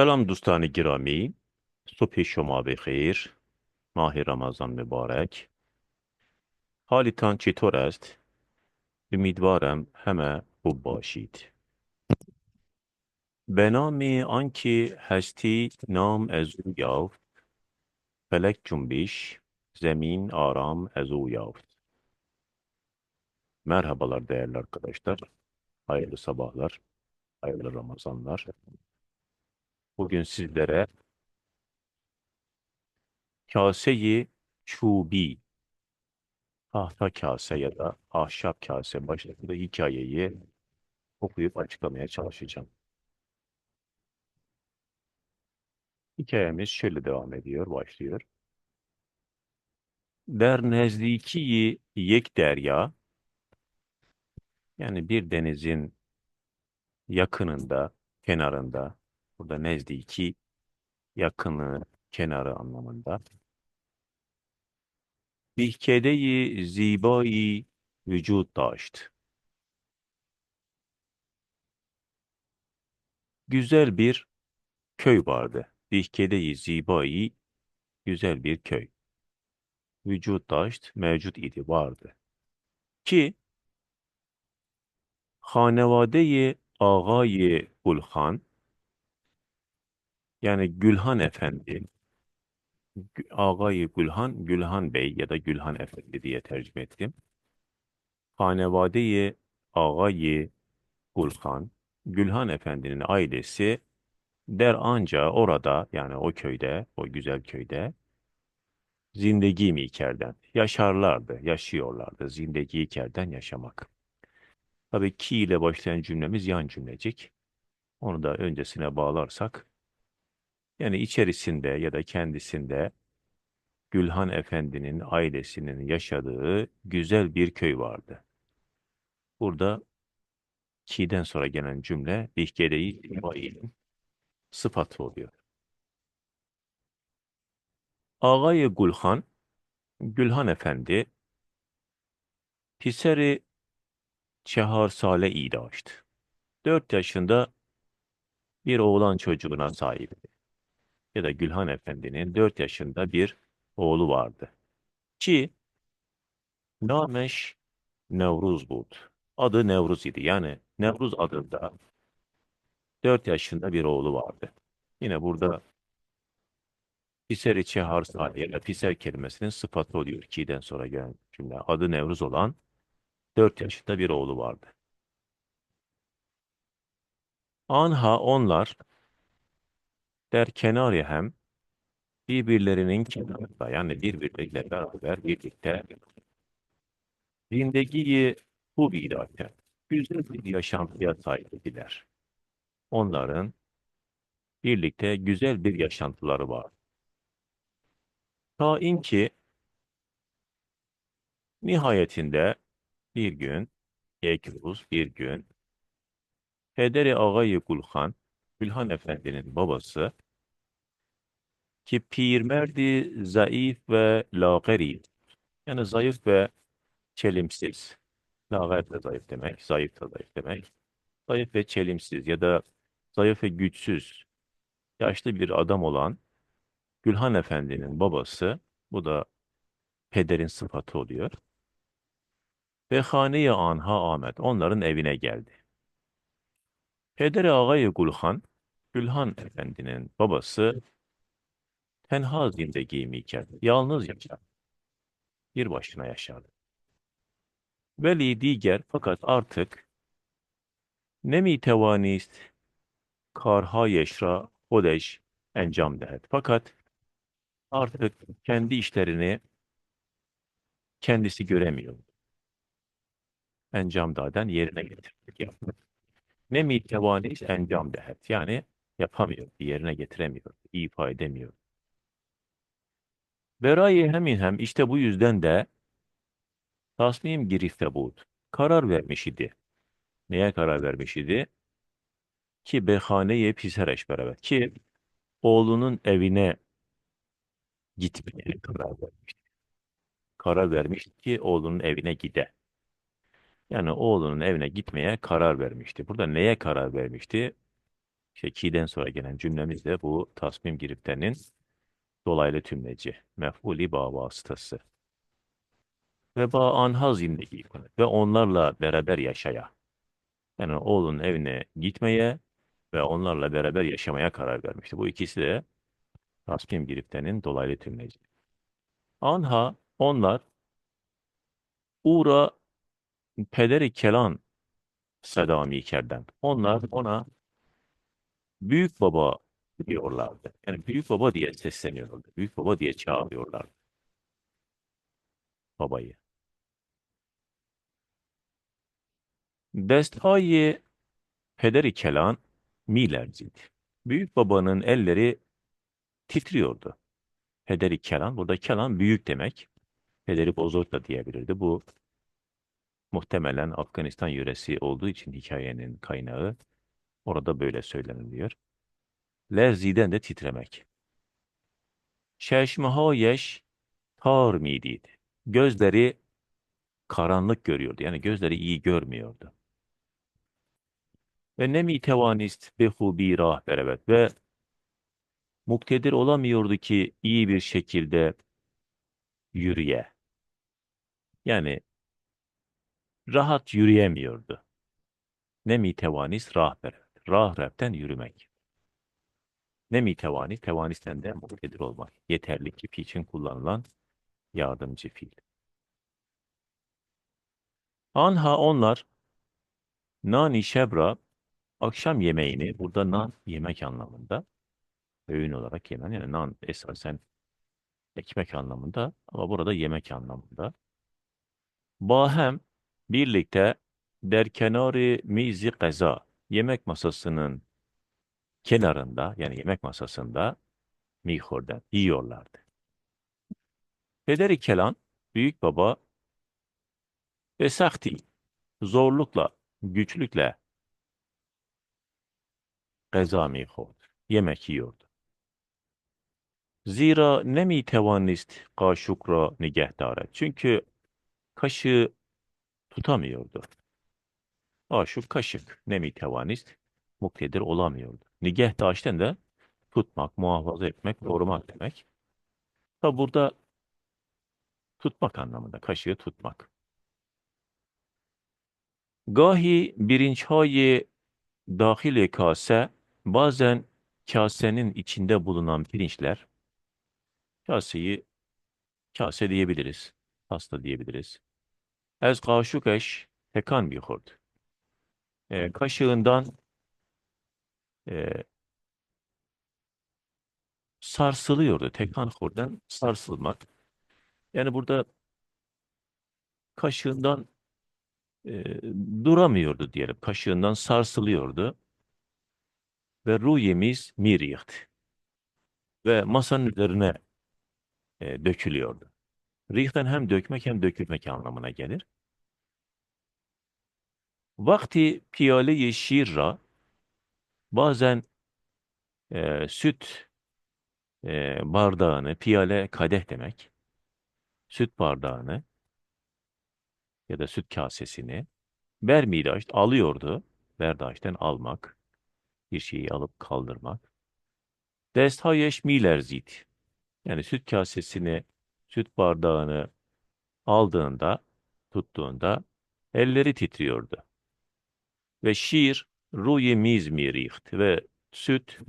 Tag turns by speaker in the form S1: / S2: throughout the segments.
S1: سلام دوستان گرامی صبح شما بخیر ماه رمضان مبارک حالتان چطور است؟ امیدوارم همه خوب باشید به نام آنکه هستی نام از او یافت فلک cümbüş zemin aram از او yafت Merhabalar değerli arkadaşlar. Hayırlı sabahlar, hayırlı Ramazanlar. Bugün sizlere kase-i çubi, tahta kase ya da ahşap kase başlıklı hikayeyi okuyup açıklamaya çalışacağım. Hikayemiz şöyle devam ediyor, başlıyor. Der nezdiki yek derya, yani bir denizin yakınında, kenarında, burada nezdiki yakını, kenarı anlamında. Bihkede-i zibai vücut daşt. Güzel bir köy vardı. Bihkede-i zibai güzel bir köy. Vücut daşt mevcut idi, vardı. Ki Hanevade-i Ağay Gülhan yani Gülhan Efendi Gü- Ağay Gülhan, Gülhan Bey ya da Gülhan Efendi diye tercüme ettim. Hanevade-i Ağay Gülhan, Gülhan Efendi'nin ailesi der anca orada yani o köyde, o güzel köyde zindegi mikerden yaşarlardı, yaşıyorlardı. Zindegi kerden yaşamak. Tabii ki ile başlayan cümlemiz yan cümlecik. Onu da öncesine bağlarsak yani içerisinde ya da kendisinde Gülhan Efendi'nin ailesinin yaşadığı güzel bir köy vardı. Burada ki'den sonra gelen cümle bihkede-i zibailin sıfatı oluyor. Ağay Gülhan, Gülhan Efendi Piseri Çehar Sale İdaştı. Dört yaşında bir oğlan çocuğuna sahipti. Ya da Gülhan Efendi'nin dört yaşında bir oğlu vardı. Ki Nameş Nevruz buldu. Adı Nevruz idi. Yani Nevruz adında dört yaşında bir oğlu vardı. Yine burada Piseri Çehar Sale ya Piser kelimesinin sıfatı oluyor. Ki'den sonra gelen cümle. Adı Nevruz olan dört yaşında bir oğlu vardı. Anha onlar der kenarı hem birbirlerinin kenarında yani birbirleriyle beraber birlikte zindegiyi bu bidate güzel bir yaşantıya sahiptiler. Onların birlikte güzel bir yaşantıları var. Ta ki nihayetinde bir gün, Ekruz bir gün, Pederi Ağayı Gülhan, Gülhan Efendi'nin babası, ki pirmerdi zayıf ve lağeri, yani zayıf ve çelimsiz. Lağer de zayıf demek, zayıf da zayıf demek. Zayıf ve çelimsiz ya da zayıf ve güçsüz, yaşlı bir adam olan Gülhan Efendi'nin babası, bu da pederin sıfatı oluyor. Ve hane-i anha Ahmet, onların evine geldi. Pederi Ağay Gülhan, Gülhan Efendi'nin babası tenha zindegi miken, yalnız yaşar. Bir başına yaşardı. Veli diğer fakat artık ne mi tevanist karha yeşra odeş encam dehet. Fakat artık kendi işlerini kendisi göremiyor. Encam daden yerine getirmek yapmak. Ne mi tevanist encam dehet. Yani yapamıyor, yerine getiremiyor, ifa edemiyor. Berayı hemin hem işte bu yüzden de tasmim girifte bud. Karar vermiş idi. Neye karar vermiş idi? Ki behaneye pisereş beraber. Ki oğlunun evine gitmeye karar vermişti. Karar vermişti ki oğlunun evine gide. Yani oğlunun evine gitmeye karar vermişti. Burada neye karar vermişti? Ki'den sonra gelen cümlemiz de bu tasmim giriftenin dolaylı tümleci. Mef'uli ba vasıtası. Ve ba anha zindegi ve onlarla beraber yaşaya. Yani oğlunun evine gitmeye ve onlarla beraber yaşamaya karar vermişti. Bu ikisi de tasmim giriftenin dolaylı tümleci. Anha onlar Uğra pederi kelan Sedami Kerden. Onlar ona büyük baba diyorlardı. Yani büyük baba diye sesleniyorlardı. Büyük baba diye çağırıyorlardı babayı. Destayı pederi kelan milerziydi. Büyük babanın elleri titriyordu. Pederi kelan, burada kelan büyük demek. Pederi bozort da diyebilirdi. Bu muhtemelen Afganistan yöresi olduğu için hikayenin kaynağı orada böyle söyleniliyor. Lerziden de titremek. Çeşmehayeş tar midiydi. Gözleri karanlık görüyordu. Yani gözleri iyi görmüyordu. Ve ne mitevanist behubi rahberevet ve muktedir olamıyordu ki iyi bir şekilde yürüye. Yani rahat yürüyemiyordu. Ne mitevanis rahber. Rahrepten yürümek. Ne mitevanis, tevanisten de muktedir olmak. Yeterli kipi için kullanılan yardımcı fiil. Anha onlar nani şebra akşam yemeğini burada nan yemek anlamında öğün olarak yemen yani nan esasen ekmek anlamında ama burada yemek anlamında. Bahem birlikte derkenari mizi kaza yemek masasının kenarında yani yemek masasında mihorda yiyorlardı. Pederi Kelan büyük baba ve sakti zorlukla güçlükle geza mihord yemek yiyordu. Zira nemi tevanist kaşukra nigehdare. Çünkü kaşığı tutamıyordu. Aşık kaşık. Nemi tevanist muktedir olamıyordu. Nigeh daşten de tutmak, muhafaza etmek, korumak demek. Tabi burada tutmak anlamında. Kaşığı tutmak. Gahi birinçhayi dahili kase bazen kasenin içinde bulunan pirinçler kaseyi kase diyebiliriz. Pasta diyebiliriz. Ez kaşuk eş tekan bir hurd. E, kaşığından e, sarsılıyordu. Tekan hurden sarsılmak. Yani burada kaşığından e, duramıyordu diyelim. Kaşığından sarsılıyordu. Ve ruyemiz miriht. Ve masanın üzerine e, dökülüyordu. Rihten hem dökmek hem dökülmek anlamına gelir. Vakti piyale-i şirra bazen e, süt e, bardağını, piyale kadeh demek, süt bardağını ya da süt kasesini bermidaşt alıyordu. Berdaşten almak, bir şeyi alıp kaldırmak. Desthayeş milerzit. Yani süt kasesini, süt bardağını aldığında, tuttuğunda elleri titriyordu. Ve şiir ruye miz miriht ve süt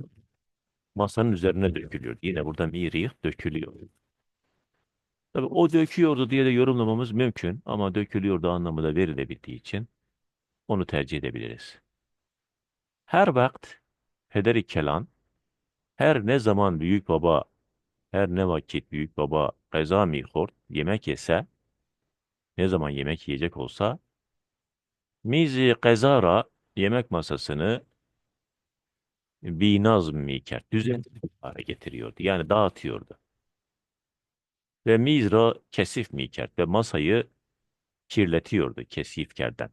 S1: masanın üzerine dökülüyor. Yine burada miriht dökülüyor. Tabii o döküyordu diye de yorumlamamız mümkün ama dökülüyordu anlamı da verilebildiği için onu tercih edebiliriz. Her vakt pederi kelan, her ne zaman büyük baba, her ne vakit büyük baba geza mihort yemek yese, ne zaman yemek yiyecek olsa, mizi gezara yemek masasını binazm miker, düzenli hale getiriyordu. Yani dağıtıyordu. Ve mizra kesif miker ve masayı kirletiyordu kesifkerden.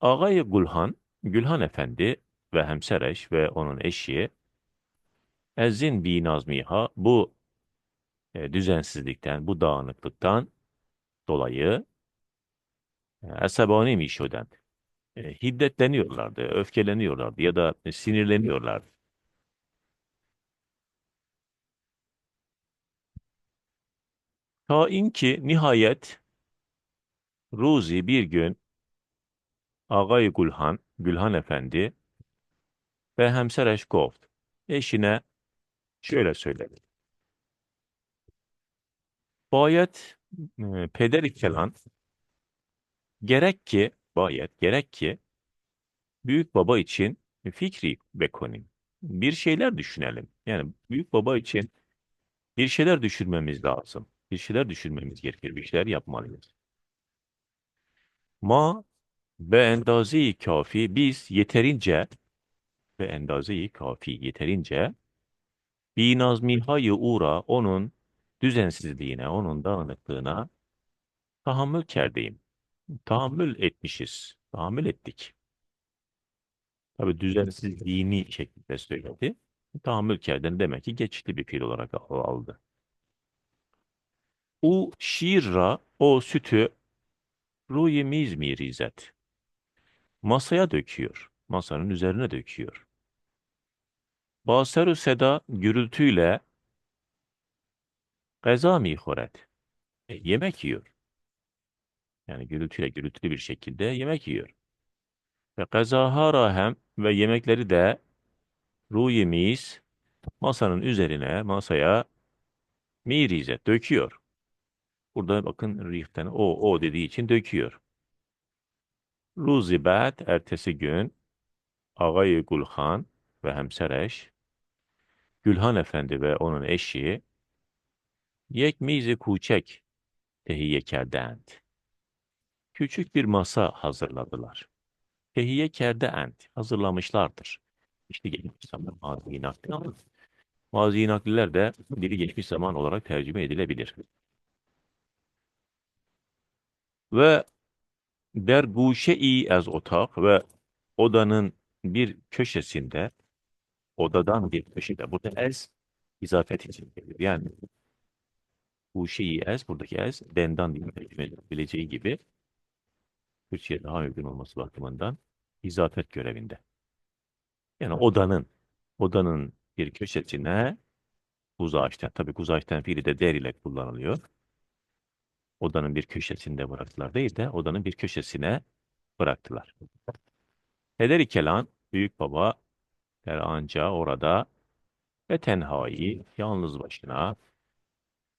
S1: Ağay Gülhan, Gülhan Efendi ve Hemsereş ve onun eşi Ezzin bi nazmiha bu e, düzensizlikten, bu dağınıklıktan dolayı e, esebani mişöden e, hiddetleniyorlardı, öfkeleniyorlardı ya da sinirleniyorlardı. Ta ki nihayet Ruzi bir gün Ağay Gülhan, Gülhan Efendi ve Hemsereş Goft eşine şöyle söyledi. Bayet e, peder kelan gerek ki bayet gerek ki büyük baba için fikri bekonim. Bir şeyler düşünelim. Yani büyük baba için bir şeyler düşünmemiz lazım. Bir şeyler düşünmemiz gerekir. Bir şeyler yapmalıyız. Ma be endaze kafi biz yeterince ve endaze kafi yeterince binazmihay uğra onun düzensizliğine, onun dağınıklığına tahammül kerdeyim. Tahammül etmişiz. Tahammül ettik. Tabi düzensizliğini şeklinde söyledi. Tahammül kerden demek ki geçici bir fiil olarak al- aldı. O şiirra o sütü ruyi mizmi rizet. Masaya döküyor. Masanın üzerine döküyor. Baseru seda gürültüyle geza mihoret. E, yemek yiyor. Yani gürültüyle gürültülü bir şekilde yemek yiyor. Ve gazaha rahem ve yemekleri de ruyi mis masanın üzerine, masaya mirize döküyor. Burada bakın rihten o o dediği için döküyor. Ruzi ba'd ertesi gün Ağay Gülhan ve hemsereş Gülhan Efendi ve onun eşi yek mizi kuçek tehiye kerdend. Küçük bir masa hazırladılar. Tehiye kerdend hazırlamışlardır. İşte geçmiş zaman mazi nakli ama mazi nakliler de dili geçmiş zaman olarak tercüme edilebilir. Ve der guşe-i az otak ve odanın bir köşesinde odadan bir köşede burada ez izafet için gelir. Yani guşe-i ez buradaki ez dendan diye tercüme edilebileceği gibi Türkçe'ye daha uygun olması bakımından izafet görevinde. Yani odanın odanın bir köşesine kuzaçten tabii kuzaçten fiili de der ile kullanılıyor. Odanın bir köşesinde bıraktılar değil de odanın bir köşesine bıraktılar. Heder kelan büyük baba der anca orada ve tenhai yalnız başına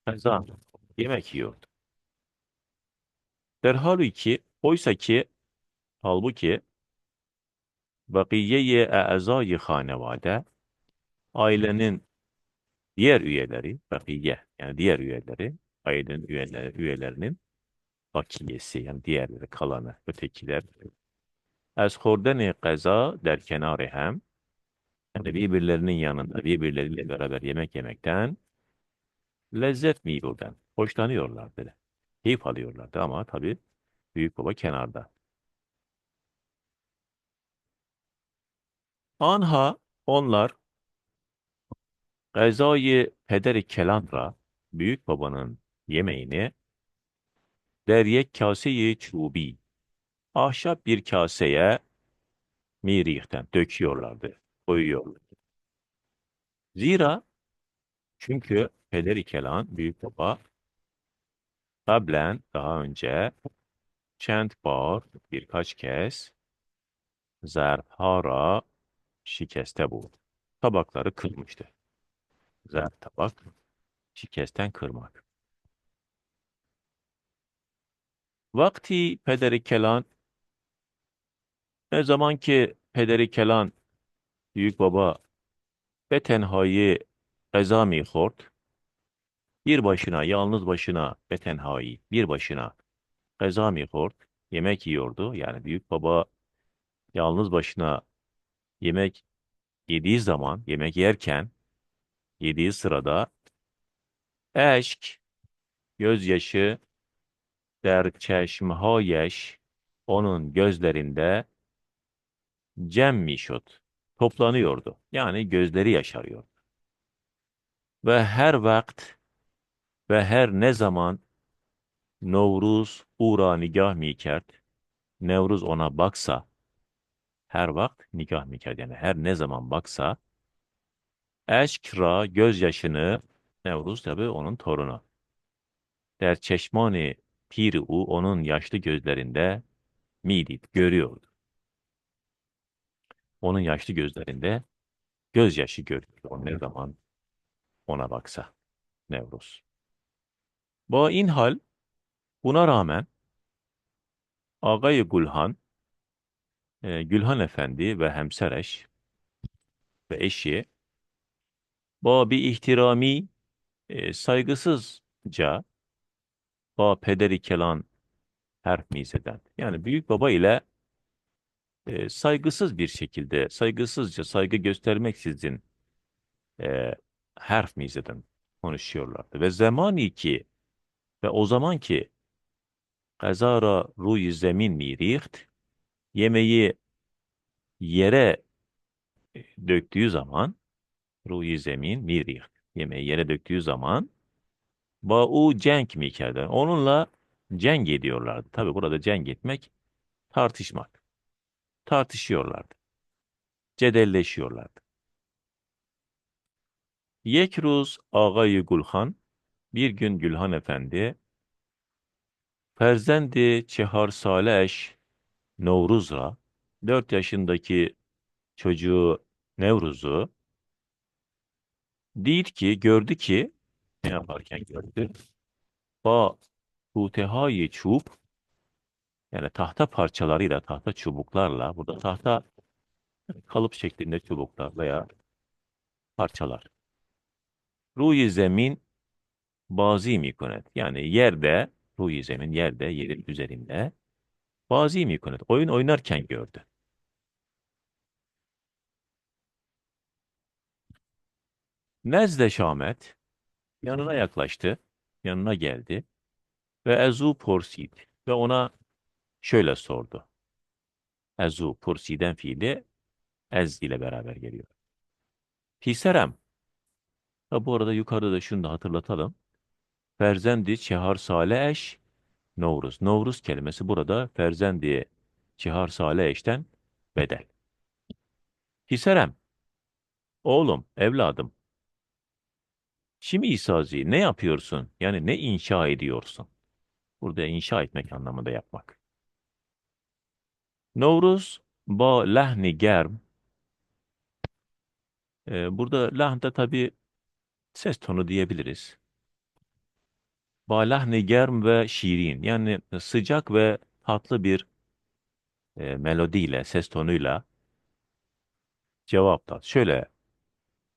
S1: ezan yemek yiyordu. Derhalu ki oysa ki halbuki bakiye-i e'azai hanevade ailenin diğer üyeleri bakiye yani diğer üyeleri ailenin üyeleri, üyelerinin bakiyesi yani diğerleri kalanı ötekiler Ez hordeni kaza der kenarı hem yani birbirlerinin yanında birbirleriyle beraber yemek yemekten lezzet miyordan hoşlanıyorlar dedi. Keyif alıyorlardı ama tabii büyük baba kenarda. Anha onlar gazayı pederi kelanra büyük babanın yemeğini deryek kaseyi çubi ahşap bir kaseye mirihten döküyorlardı, koyuyorlardı. Zira çünkü pederi kelan büyük baba kablen daha önce çent bar birkaç kez zerhara şikeste bu. Tabakları kırmıştı. Zer tabak şikesten kırmak. Vakti pederi kelan ne zaman ki pederi kelan büyük baba ve tenhayı ezami hort bir başına yalnız başına ve tenhayı bir başına ezami hort yemek yiyordu. Yani büyük baba yalnız başına yemek yediği zaman yemek yerken yediği sırada eşk gözyaşı der çeşmhayeş onun gözlerinde cemmi şut toplanıyordu. Yani gözleri yaşarıyordu. Ve her vakt ve her ne zaman Nevruz uğra nigah mikert, Nevruz ona baksa, her vakt nikah mikad yani her ne zaman baksa eşk ra gözyaşını Nevruz tabi onun torunu. Der çeşmani piri u onun yaşlı gözlerinde midid görüyordu. Onun yaşlı gözlerinde gözyaşı görüyordu. O ne zaman ona baksa Nevruz. Bu inhal buna rağmen Ağay Gülhan e, Gülhan Efendi ve hemsereş ve eşi bu bir ihtirami e, saygısızca bu pederi kelan harf mizeden. Yani büyük baba ile e, saygısız bir şekilde, saygısızca, saygı göstermeksizin e, harf mizeden konuşuyorlardı. Ve zamani ki ve o zaman ki kazara ruy zemin miriht yemeği yere e, döktüğü zaman ruy zemin miriht yemeği yere döktüğü zaman ba'u cenk mikerden onunla cenk ediyorlardı. Tabi burada cenk etmek tartışmak. Tartışıyorlardı. Cedelleşiyorlardı. Yekruz Ağayı Gülhan bir gün Gülhan Efendi Ferzendi Çehar Saleş Nevruz'a 4 yaşındaki çocuğu Nevruz'u değil ki gördü ki ne yaparken gördü. Ba tutehayı çub yani tahta parçalarıyla, tahta çubuklarla, burada tahta kalıp şeklinde çubuklar veya parçalar. Ruhi zemin bazı mikonet. Yani yerde, ruhi zemin yerde, yerin üzerinde bazı mikonet. Oyun oynarken gördü. Nezde Şamet yanına yaklaştı, yanına geldi ve Ezu Porsid ve ona şöyle sordu. Ezu Pursiden fiili ez ile beraber geliyor. Piserem. Ha, bu arada yukarıda da şunu da hatırlatalım. Ferzendi Çehar Sale eş Novruz. Novruz kelimesi burada Ferzendi Çehar Sale eşten bedel. Piserem. Oğlum, evladım. Şimdi İsazi ne yapıyorsun? Yani ne inşa ediyorsun? Burada inşa etmek anlamında yapmak. Novruz ba lahni germ. Ee, burada lahn da tabii ses tonu diyebiliriz. Ba lahni germ ve şirin. Yani sıcak ve tatlı bir e, melodiyle, ses tonuyla cevaplar. Şöyle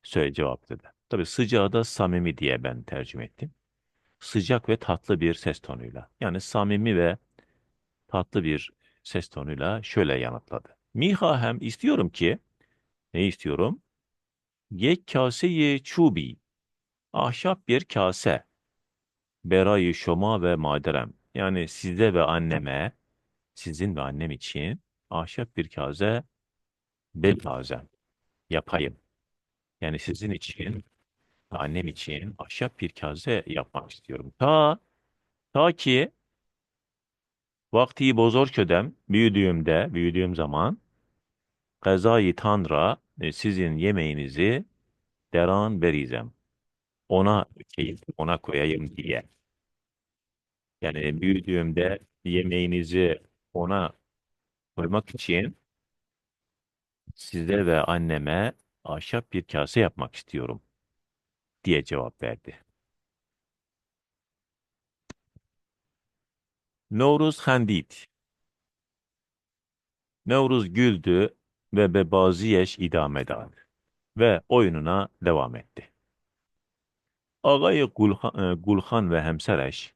S1: söyle cevap dedi. Tabii sıcağı da samimi diye ben tercüme ettim. Sıcak ve tatlı bir ses tonuyla. Yani samimi ve tatlı bir ses tonuyla şöyle yanıtladı. Miha hem istiyorum ki, ne istiyorum? Yek kaseyi çubi, ahşap bir kase, berayı şoma ve maderem. Yani size ve anneme, sizin ve annem için ahşap bir kase, bel kase yapayım. Yani sizin için, annem için ahşap bir kase yapmak istiyorum. Ta, ta ki Vakti bozorködem büyüdüğümde, büyüdüğüm zaman gazayı tanra e, sizin yemeğinizi deran berizem. Ona keyif, ona koyayım diye. Yani büyüdüğümde yemeğinizi ona koymak için size ve anneme ahşap bir kase yapmak istiyorum diye cevap verdi. Nevruz Handit. Nevruz güldü ve bebaziyeş idam eder ve oyununa devam etti. Ağayı Gulhan, e, Gulhan ve hemsereş,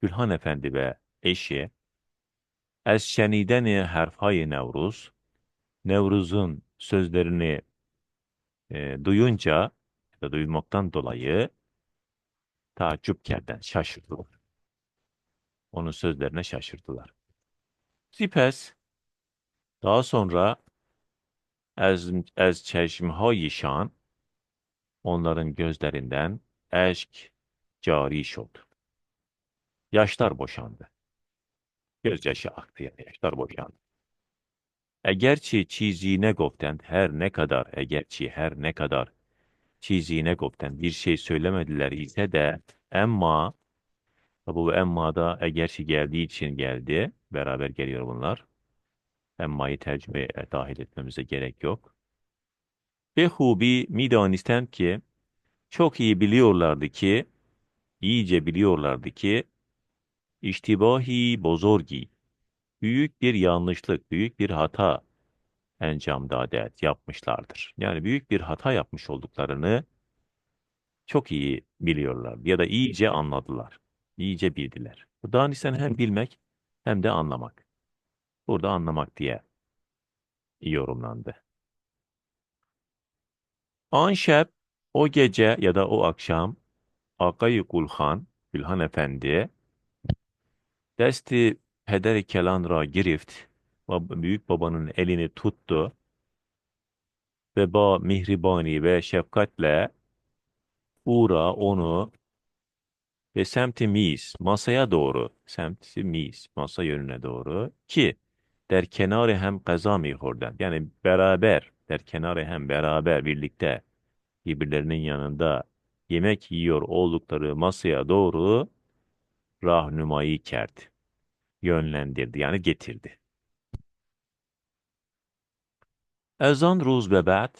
S1: Gülhan Efendi ve eşi, Ez şenideni herfayı Nevruz, Nevruz'un sözlerini e, duyunca, ya duymaktan dolayı taaccüp kerden şaşırdılar. Onun sözlerine şaşırdılar. Sipes daha sonra ez, ez çeşmhayi şan onların gözlerinden eşk cari oldu. Yaşlar boşandı. Gözyaşı aktı yani yaşlar boşandı. Egerçi çiziğine goften her ne kadar egerçi her ne kadar çiziğine goften bir şey söylemediler ise de emma bu emma da egerçi geldiği için geldi. Beraber geliyor bunlar. Emma'yı tercümeye dahil etmemize gerek yok. Ve hubi midanisten ki çok iyi biliyorlardı ki iyice biliyorlardı ki iştibahi bozorgi büyük bir yanlışlık, büyük bir hata encam dadet yapmışlardır. Yani büyük bir hata yapmış olduklarını çok iyi biliyorlar ya da iyice anladılar. iyice bildiler. Bu danisten hem bilmek hem de anlamak. Burada anlamak diye yorumlandı. Anşep o gece ya da o akşam Akay Kulhan, Gülhan Efendi desti pederi kelan ra girift büyük babanın elini tuttu ve ba mihribani ve şefkatle uğra onu ve semti mis masaya doğru semti mis masa yönüne doğru ki der kenarı hem kaza mihordan yani beraber der kenarı hem beraber birlikte birbirlerinin yanında yemek yiyor oldukları masaya doğru rahnumayı kerdi. Yönlendirdi yani getirdi. Ezan ruz ba'd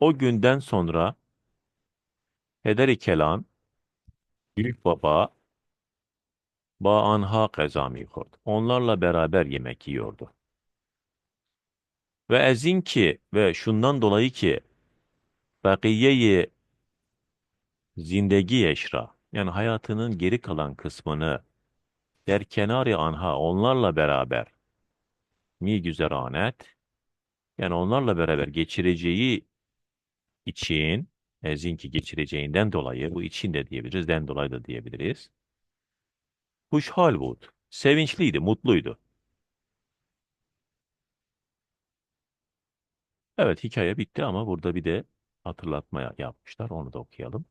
S1: o günden sonra Peder-i Kelan Büyük Baba ba anha kazami kurd. Onlarla beraber yemek yiyordu. Ve ezin ki ve şundan dolayı ki bakiyeyi zindegi eşra yani hayatının geri kalan kısmını der kenarı anha onlarla beraber mi güzeranet yani onlarla beraber geçireceği için ezin ki geçireceğinden dolayı bu için de diyebiliriz, den dolayı da diyebiliriz. Huşhal bud. Sevinçliydi, mutluydu. Evet hikaye bitti ama burada bir de hatırlatma yapmışlar. Onu da okuyalım.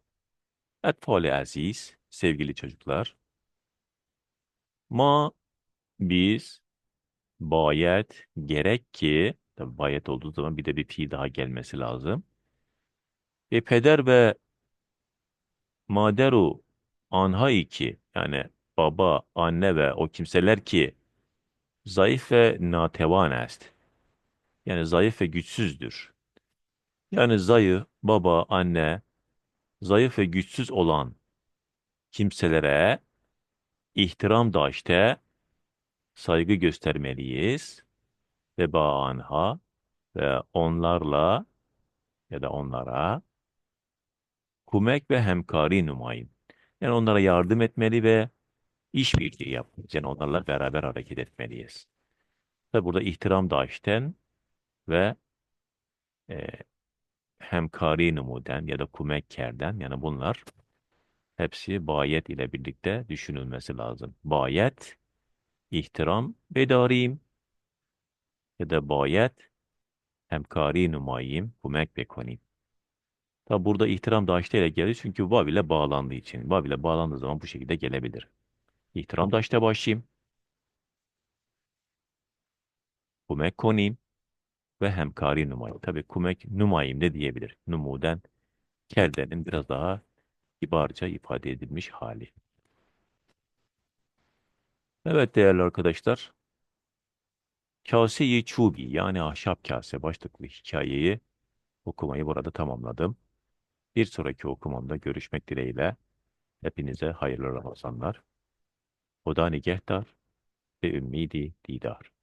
S1: Etfali aziz, sevgili çocuklar. Ma biz bayet gerek ki tabi bayet olduğu zaman bir de bir fiil daha gelmesi lazım. Ve peder ve maderu anha iki yani baba, anne ve o kimseler ki zayıf ve natevan est. Yani zayıf ve güçsüzdür. Yani zayıf, baba, anne, zayıf ve güçsüz olan kimselere ihtiram da işte saygı göstermeliyiz. Ve anha ve onlarla ya da onlara kumek ve hemkari numayın. Yani onlara yardım etmeli ve işbirliği yapmalıyız. Yani onlarla beraber hareket etmeliyiz. Tabi burada ihtiram daşten ve e, hemkari numuden ya da kumekkerden yani bunlar hepsi bayet ile birlikte düşünülmesi lazım. Bayet, ihtiram bedarim ya da bayet hemkari numayim, kumek bekonim. Tabi burada ihtiram daşta ile gelir çünkü vav ile bağlandığı için. Vav ile bağlandığı zaman bu şekilde gelebilir. İhtiram daşta başlayayım. Kumek konayım ve hemkari numayim. Tabi kumek numayim de diyebilir. Numuden keldenin biraz daha kibarca ifade edilmiş hali. Evet değerli arkadaşlar. Kase-i Çubi yani ahşap kase başlıklı hikayeyi okumayı burada tamamladım. Bir sonraki okumamda görüşmek dileğiyle hepinize hayırlı Ramazanlar. Hoda nigehtar ve ümmidi didar.